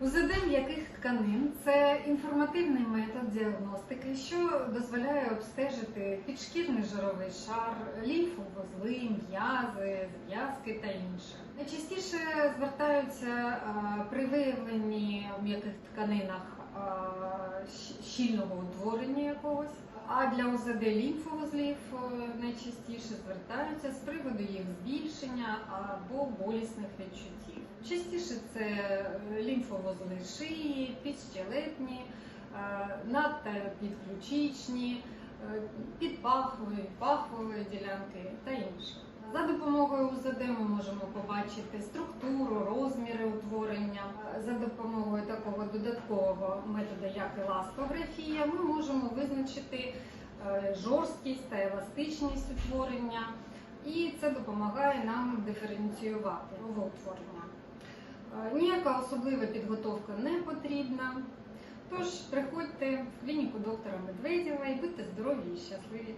УЗД м'яких тканин це інформативний метод діагностики, що дозволяє обстежити підшкірний жировий шар, лімфовузли, м'язи, зв'язки та інше. Найчастіше звертаються при виявленні в м'яких тканинах щільного утворення якогось. А для УЗД лімфовузлів е, найчастіше звертаються з приводу їх збільшення або болісних відчуттів. Частіше це е, лімфовузли шиї, підщелепні, е, надто підключичні, е, підпахові, пахової ділянки та інше. За допомогою УЗД ми можемо побачити структуру, розміри утворення. За допомогою такого додаткового методу, як еластографія, ми можемо визначити жорсткість та еластичність утворення, і це допомагає нам диференціювати новоутворення. Е, Ніяка особлива підготовка не потрібна. Тож приходьте в клініку доктора Медведєва і будьте здорові і щасливі.